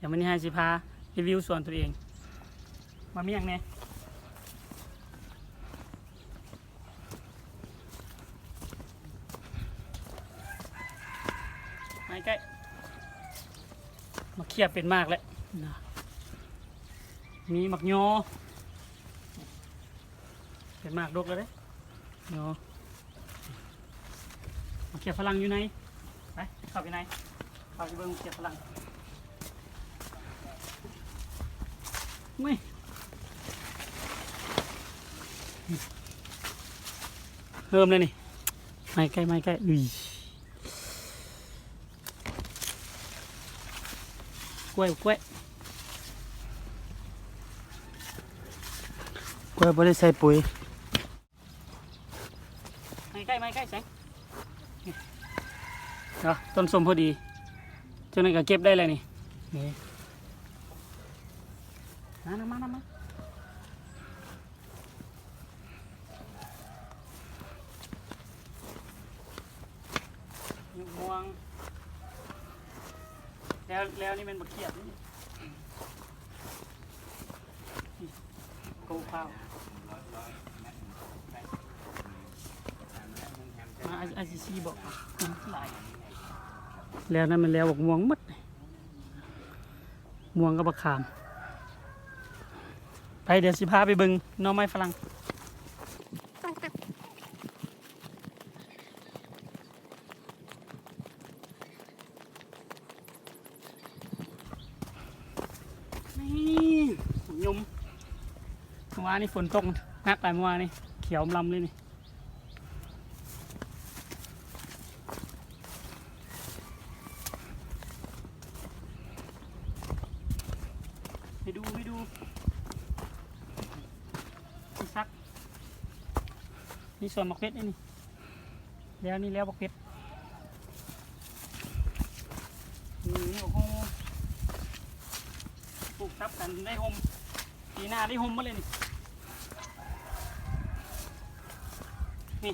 เดี๋ยววันนี้ให้สิพารีวิวส่วนตัวเอง มาเมียงเนี่ยม่ใกล้ มาเคียบเป็นมากแล้วนะมีหมักโยเป็นมากดกแล้วเด้โยมาเคียบฝรั่งอยู่ไหน ไปเข้าไปไหนเข้าไปเบิ่งเคียบฝรั่ง ไม่เริ่มเลยนี่ไม่ใกล้ไม่ใกล้อุ้ยกล้วยกล้วยกล้วยบริใส่ปุ๋ยไม่ใกล้ไม่ใกล้แสงเนาะต้นสมพอดีจังนั้ก็เก็บได้เลยนี่นี่ มามามามาอยู่ม่วง แล้วแล้วนี่เป็นบักเขียบนี่นี่กูข้าวมาอาอาซิซีบอกมันหลายแล้วนั่นมันแล้วบอกม่วงหมดม่วงกับบักขาม ไปเดี๋ยวสิพาไปบิงหน้อไม้ฝรั่งนี่ยมเมื่อวานนี่ฝนตกนักไปเมื่อวานนี่เขียวลำเลยนี่ไปดูไปดู นี่ซัก นี่ส่วนมักเพชรนี่ แล้วนี่แล้วมักเพชรนี่โอ้โหปลูกทับกันได้หมปีหน้าได้หมมาเลยนี่ นี่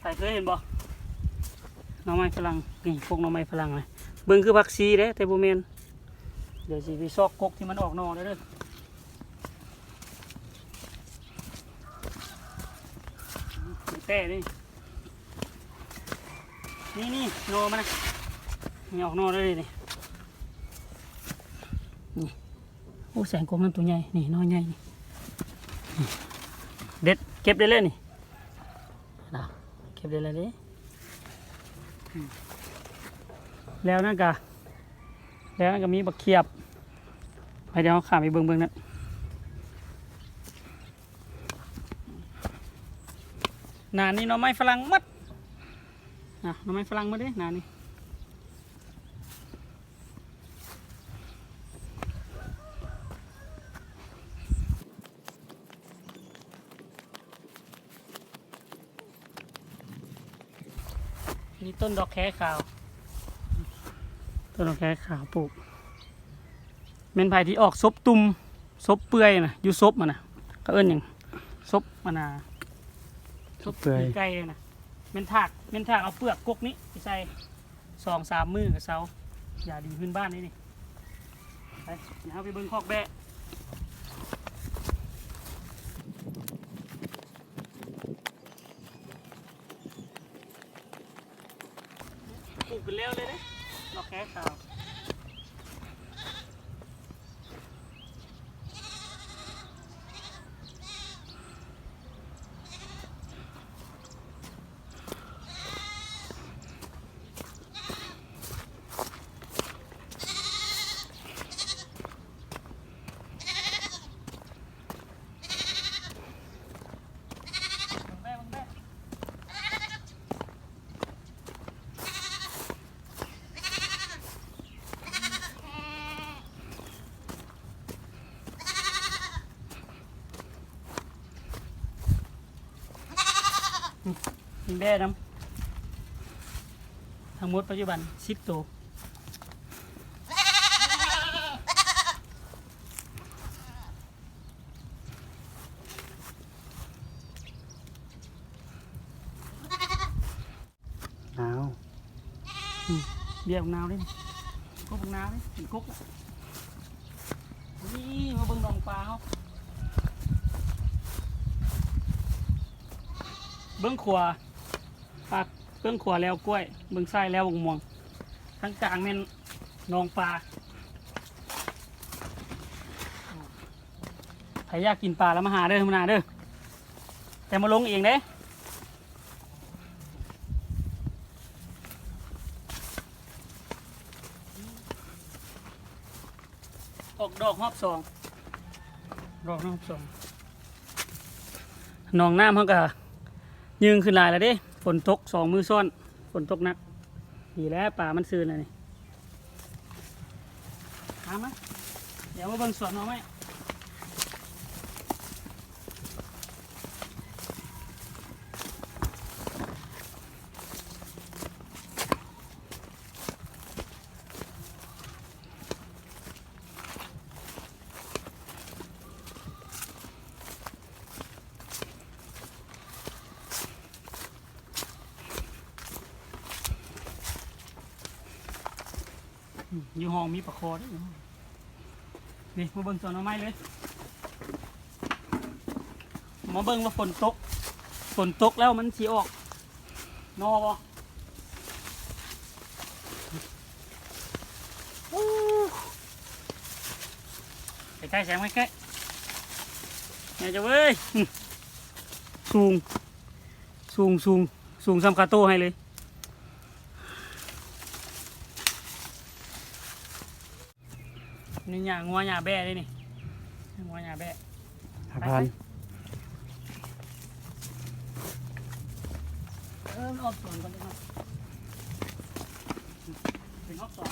ใส่เคยเห็นบ่หน่อไม้ฝรั่งนี่พวกหน่อไม้ฝรั่งเลยเบิ่งคือผักซีเด้แต่บ่แม่นเดี๋ยวสิไปซอกกกที่มันออกนอเด้เด้อ แต่นี่นี่นี่โนมันนะนี่ออกโนได้เลยนี่นี่โอ้แสงกลมนั่นตัวใหญ่นี่น้อยใหญ่นี่เด็ดเก็บได้เลยนี่นะเก็บได้เลยเดิแล้วนั่นกะแล้วนั่นก็มีบักเขียบไปเดี๋ยวเอาขาไปเบิ่งเบิ่งนั่น นานี่หน่อไม้ฝรั่งมัดนะหน่อไม้ฝรั่งมาดิหนานี่นี่ต้นดอกแคขาว ต้นดอกแคขาวปลูกเม็นไผ่ที่ออกซบตุ่มซบเปื่อยนะอยู่ซบมันนะก็เอิ้นอย่างซบมันนะ ซบเปื่อยใกล้เลยนะเม็นถากเม็นถากเอาเปลือกกกนี้ไปใส่สองสามมือกับเสาอย่าดีขึ้นบ้านนี่นี่ไปเดี๋ยวเอาไปเบิ้งคอกแบะปลูกเป็นเลี้ยวเลยเด้ดอกแค่ขาวเบิ่งแบะเบิ่งแบะมี แบ่น้ำทั้งหมดปัจจุบันสิบตัวหนาวเบี้ยของนาวเลยนี่กุ๊กของนาวเลยกินกุ๊กอะนี่มาเบิ่งหนองปลาเขา เบิ่งขวาปาเบิ่งขวาแล้วกล้วย เบิ่งซ้ายแล้ววงม่วงทั้งกลางเป็นนองปลาใครอยากกินปลาแล้วมาหาเด้อมาหาเด้อแต่มาลงเองเด้ออกดอกรอบสองดอกรอบสองนองน้ำเขาก็ ยืงขึ้นหลายแล้วเด้ฝนตกสองมือซ้อนฝนตกหนักดีแล้วป่ามันซื่นเลยนี่หามาเดี๋ยวมาเบิ่งสวนเอาไหม อยู่ห้องมีปลาคอด้วยนี่มาเบิ่งสวนเอไหมเลยมาเบิ่งว่าฝนตก ฝนตกแล้วมันสีออก นอบอใกล้ๆแสงใกล้ๆเนี่ยจะเว้ย สูง สูงสูงสูงซ้ำคาโต้ให้เลย นี่หยางัวหยาแบ่เลยนี่งัวหยาแบ่สะพานเออมันออกสวนก่อนเลยครับเป็นฮอบสอง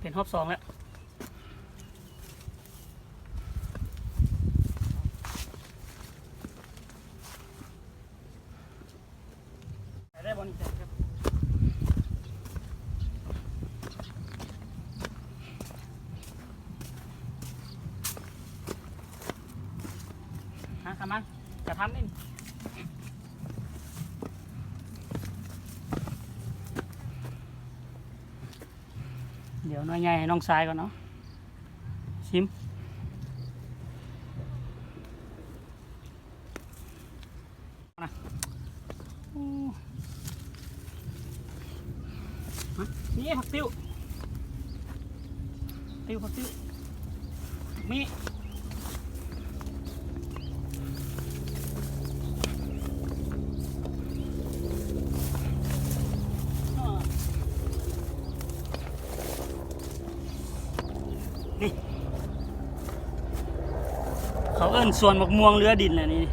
เป็นฮอบสองแล้วไปได้บอลอีกแล้วครับฮะทำมัน จะทำนี่เดี๋ยวน้อยใหญ่ให้น้องชายก่อนเนาะชิมนะโอ้ฮะนี่ผักติ้วติ้วผักติ้วมี นี่เขาเอิ้น ส่วนมะม่วงเรือดินแหละนี่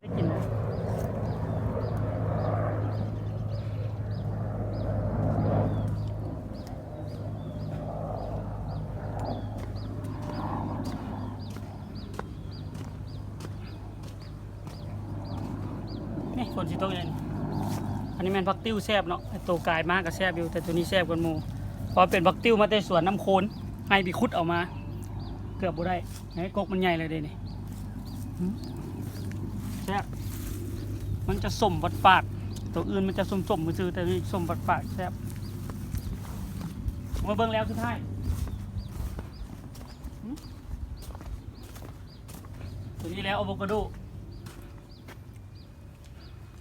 ได้กินไหมนี่ฝนสิตกเลย นี่อันนี้แมนพักติ้วแซบเนาะไอ้ตัวกายมากก็แซบอยู่แต่ตัวนี้แซบกว่าหมูพราะเป็นพักติ้วมาแต่สวนน้ำโคนให้บีคุดออกมา เกือบบ่ได้ไอ้กกมันใหญ่เลยเดนี่แซบมันจะสมบัดปาดตัวอื่นมันจะสมสมมือซื้อแต่นี่สมบัดปาดแซบมาเบิ่งแล้วสุดท้ายหืมตัวนี้แล้วอะโวคาโด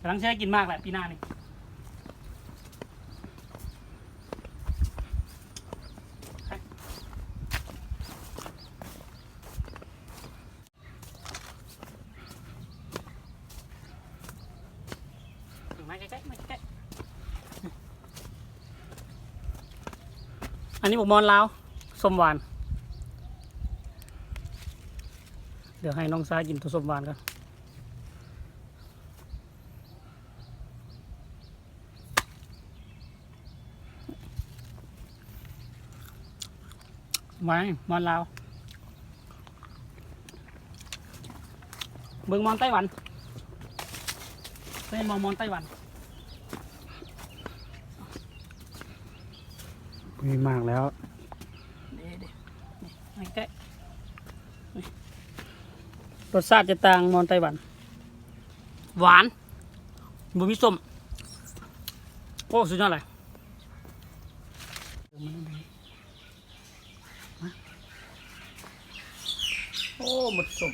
กำลังใช้กินมากแหละปีหน้านี่ถึงมาใกล้ๆมาใกล้ๆ อันนี้บอกมอนลาวส้มหวาน เดี๋ยวให้น้องซ้ายกินตัวส้มหวานกันไว้มอนลาวเบิ่งมอนไต้หวันเป็นมองมอนไต้หวัน มีมากแล้วเดี๋ยวเดี๋ยวนี่ให้ใกล้นี่รสชาติจะต่างมอนไต้หวัน หวานบุมีส้มโอ้สุดยอดเลยโอ้หมดส้ม